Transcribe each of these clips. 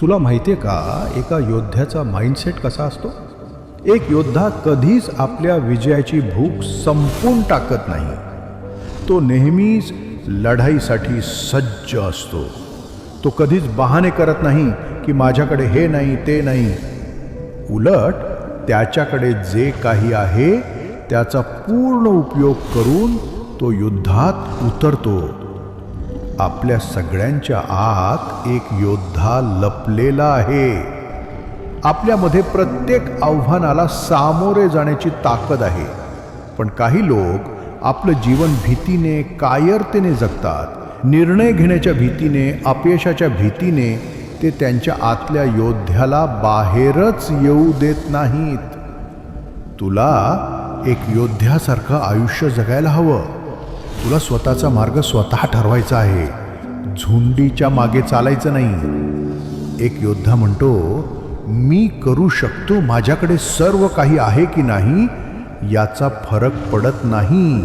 तुला माहिती आहे का एका योद्ध्याचा माइंडसेट कसा असतो? एक योद्धा कधीच आपल्या विजयाची भूक संपून टाकत नाही. तो नेहमीच लढाईसाठी सज्ज असतो. तो कधीच बहाणे करत नाही की माझ्याकडे हे नाही ते नाही. उलट त्याच्याकडे जे काही आहे त्याचा पूर्ण उपयोग करून तो युद्धात उतरतो. आपल्या सगळ्यांच्या आत एक योद्धा लपलेला आहे. आपल्यामध्ये प्रत्येक आव्हानाला सामोरे जाण्याची ताकद आहे. पण काही लोक आपलं जीवन भीतीने कायरतेने जगतात. निर्णय घेण्याच्या भीतीने अपयशाच्या भीतीने ते त्यांच्या आतल्या योद्ध्याला बाहेरच येऊ देत नाहीत. तुला एक योद्ध्यासारखं आयुष्य जगायला हवं. तुला स्वतःचा मार्ग स्वतः ठरवायचा आहे. झुंडीच्या मागे चालायचं नाही. एक योद्धा म्हणतो मी करू शकतो माझ्याकडे सर्व काही आहे की नाही याचा फरक पडत नाही.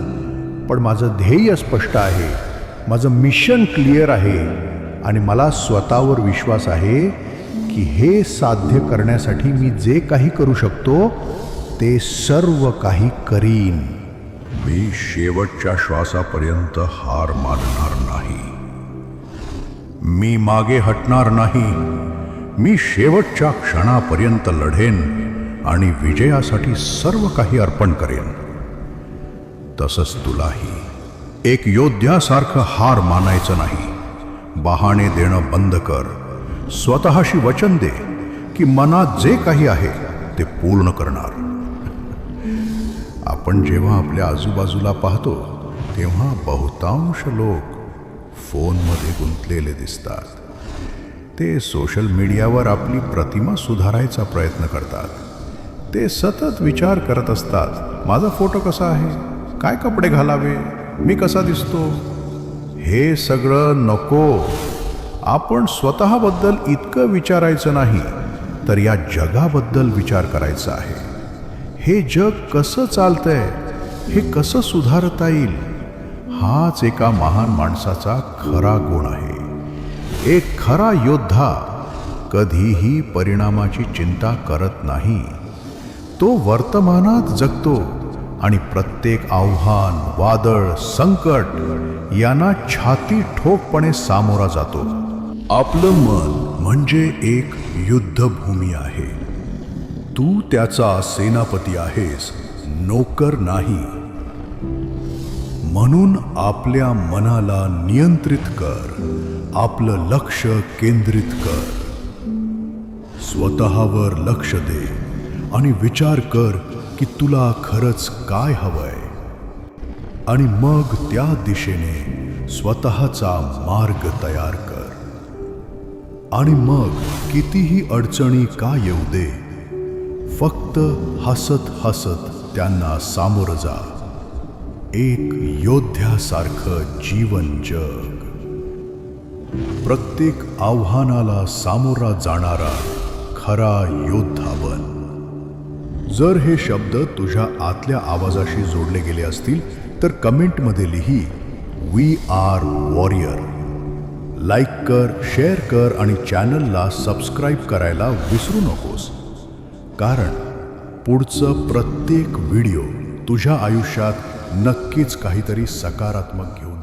पण माझं ध्येय स्पष्ट आहे. माझं मिशन क्लिअर आहे. आणि मला स्वतःवर विश्वास आहे की हे साध्य करण्यासाठी मी जे काही करू शकतो ते सर्व काही करीन. मी शेवटच्या श्वासापर्यंत हार मानणार नाही. मी मागे हटणार नाही. मी शेवटच्या क्षणापर्यंत लढेन आणि विजयासाठी सर्व काही अर्पण करेन. तसंच तुलाही. एक योद्ध्यासारखं हार मानायचं नाही. बहाणे देणं बंद कर. स्वतःशी वचन दे की मनात जे काही आहे ते पूर्ण करणार. आपण जेव्हा आपल्या आजूबाजूला पाहतो तेव्हा बहुतांश लोक फोनमध्ये गुंतलेले दिसतात. ते सोशल मीडियावर आपली प्रतिमा सुधारायचा प्रयत्न करतात. ते सतत विचार करत असतात माझा फोटो कसा आहे? काय कपडे घालावे? मी कसा दिसतो? हे सगळं नको. आपण स्वतःबद्दल इतकं विचारायचं नाही तर या जगाबद्दल विचार करायचा आहे. हे जग कसं चालतंय हे कसं सुधारता येईल हाच एका महान माणसाचा खरा गुण आहे. एक खरा योद्धा कधीही परिणामाची चिंता करत नाही. तो वर्तमानात जगतो आणि प्रत्येक आव्हान वादळ संकट यांना छाती ठोकपणे सामोरा जातो. आपलं मन म्हणजे एक युद्धभूमी आहे. तू त्याचा सेनापती आहेस. नोकर नाही. म्हणून आपल्या मनाला नियंत्रित कर. आपलं लक्ष केंद्रित कर. स्वतःवर लक्ष दे आणि विचार कर की तुला खरंच काय हवंय. आणि मग त्या दिशेने स्वतःचा मार्ग तयार कर. आणि मग कितीही अडचणी का येऊ दे फक्त हसत हसत त्यांना सामोरं जा. एक योद्ध्यासारखं जीवन जग. प्रत्येक आव्हानाला सामोरा जाणारा खरा योद्धा बन. जर हे शब्द तुझ्या आतल्या आवाजाशी जोडले गेले असतील तर कमेंटमध्ये लिही वी आर वॉरियर लाईक कर शेअर कर आणि चॅनलला सबस्क्राईब करायला विसरू नकोस. कारण पुढचं प्रत्येक व्हिडिओ तुझ्या आयुष्यात नक्कीच काहीतरी सकारात्मक घेऊन